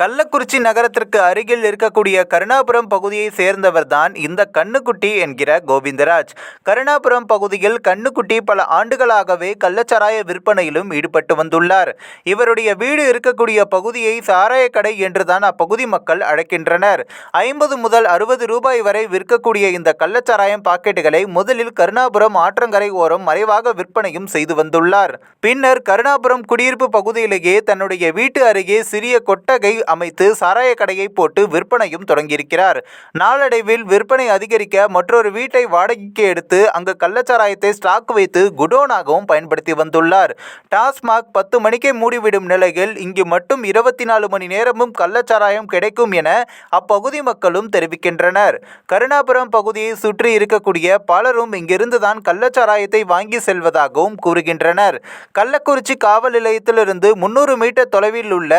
கள்ளக்குறிச்சி நகரத்திற்கு அருகில் இருக்கக்கூடிய கருணாபுரம் பகுதியை சேர்ந்தவர்தான் இந்த கண்ணுக்குட்டி என்கிற கோவிந்தராஜ். கருணாபுரம் பகுதியில் கண்ணுக்குட்டி பல ஆண்டுகளாகவே கள்ளச்சாராய விற்பனையிலும் ஈடுபட்டு வந்துள்ளார். இவருடைய வீடு இருக்கக்கூடிய பகுதியை சாராய கடை என்றுதான் அப்பகுதி மக்கள் அழைக்கின்றனர். ஐம்பது முதல் அறுபது ரூபாய் வரை விற்கக்கூடிய இந்த கள்ளச்சாராயம் பாக்கெட்டுகளை முதலில் கருணாபுரம் ஆற்றங்கரை ஓரம் மறைவாக விற்பனையும் செய்து வந்துள்ளார். பின்னர் கருணாபுரம் குடியிருப்பு பகுதியிலேயே தன்னுடைய வீட்டு அருகே சிறிய கொட்டகை அமைத்து சாராய கடையை போட்டு விற்பனையும் தொடங்கியிருக்கிறார். நாளடைவில் விற்பனை அதிகரிக்க மற்றொரு வீட்டை வாடகைக்கு எடுத்து அங்கு கள்ளச்சாராயத்தை ஸ்டாக் வைத்து குடோனாகவும் பயன்படுத்தி வந்துள்ளார். டாஸ்மாக் பத்து மணிக்கே மூடிவிடும் நிலையில் இங்கு மட்டும் இருபத்தி நாலு மணி நேரமும் கள்ளச்சாராயம் கிடைக்கும் என அப்பகுதி மக்களும் தெரிவிக்கின்றனர். கருணாபுரம் பகுதியை சுற்றி இருக்கக்கூடிய பலரும் இங்கிருந்துதான் கள்ளச்சாராயத்தை வாங்கி செல்வதாகவும் கூறுகின்றனர். கள்ளக்குறிச்சி காவல் நிலையத்திலிருந்து முன்னூறு மீட்டர் தொலைவில் உள்ள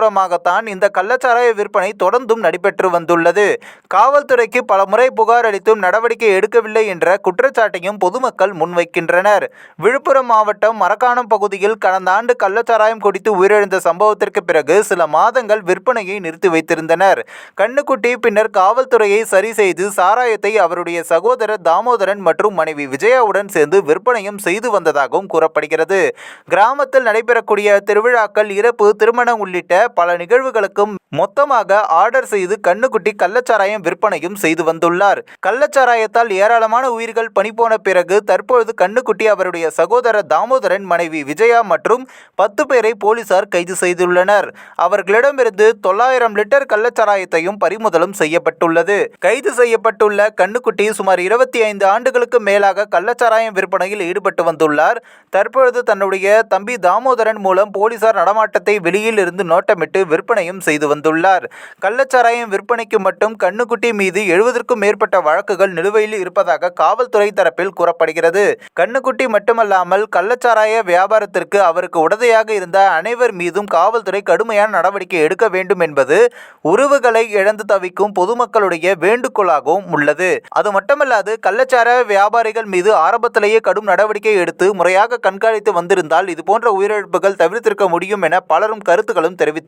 சுடுகாட்டோரமாகத்தான் இந்த கள்ளச்சாராய விற்பனை தொடர்ந்தும் நடைபெற்று வந்துள்ளது. காவல்துறைக்கு பலமுறை புகார் அளித்தும் நடவடிக்கை எடுக்கவில்லை என்ற குற்றச்சாட்டையும் பொதுமக்கள் முன்வைக்கின்றனர். விழுப்புரம் மாவட்டம் மரக்காணம் பகுதியில் கடந்த ஆண்டு கள்ளச்சாராயம் குடித்து உயிரிழந்த சம்பவத்திற்கு பிறகு சில மாதங்கள் விற்பனையை நிறுத்தி வைத்திருந்தனர். கண்ணுக்குட்டி பின்னர் காவல்துறையை சரி செய்து சாராயத்தை அவருடைய சகோதரர் தாமோதரன் மற்றும் மனைவி விஜயாவுடன் சேர்ந்து விற்பனையும் செய்து வந்ததாகவும் கூறப்படுகிறது. கிராமத்தில் நடைபெறக்கூடிய திருவிழாக்கள் இறப்பு திருமணம் உள்ளிட்ட பல நிகழ்வுகளுக்கும் மொத்தமாக ஆர்டர் செய்து கண்ணுக்குட்டி கள்ளச்சாராயம் விற்பனையும் செய்து வந்துள்ளார். கள்ளச்சாராயத்தால் ஏராளமான உயிர்கள் பணிபோன பிறகு தற்பொழுது கண்ணுக்குட்டி அவருடைய சகோதரர் தாமோதரன் மனைவி விஜயா மற்றும் பத்து பேரை போலீசார் கைது செய்துள்ளனர். அவர்களிடமிருந்து தொள்ளாயிரம் லிட்டர் கள்ளச்சாராயத்தையும் பறிமுதலும் செய்யப்பட்டுள்ளது. கைது செய்யப்பட்டுள்ள கண்ணுக்குட்டி சுமார் இருபத்தி ஐந்து ஆண்டுகளுக்கு மேலாக கள்ளச்சாராயம் விற்பனையில் ஈடுபட்டு வந்துள்ளார். தற்பொழுது தன்னுடைய தம்பி தாமோதரன் மூலம் போலீசார் நடமாட்டத்தை வெளியில் இருந்து திட்டமிட்டு விற்பனையும் செய்து வந்துள்ளார். கள்ளச்சாராயம் விற்பனைக்கு மட்டும் கண்ணுக்குட்டி மீது எழுபதற்கும் மேற்பட்ட வழக்குகள் நிலுவையில் இருப்பதாக காவல்துறை தரப்பில் கூறப்படுகிறது. கண்ணுக்குட்டி மட்டுமல்லாமல் கள்ளச்சாராய வியாபாரத்திற்கு அவருக்கு உடதையாக இருந்த அனைவர் மீதும் காவல்துறை கடுமையான நடவடிக்கை எடுக்க வேண்டும் என்பது உறவுகளை இழந்து தவிக்கும் பொதுமக்களுடைய வேண்டுகோளாகவும் உள்ளது. அது மட்டுமல்லாது கள்ளச்சாராய வியாபாரிகள் மீது ஆரம்பத்திலேயே கடும் நடவடிக்கை எடுத்து முறையாக கண்காணித்து வந்திருந்தால் இதுபோன்ற உயிரிழப்புகள் தவிர்த்திருக்க முடியும் என பலரும் கருத்துக்களும்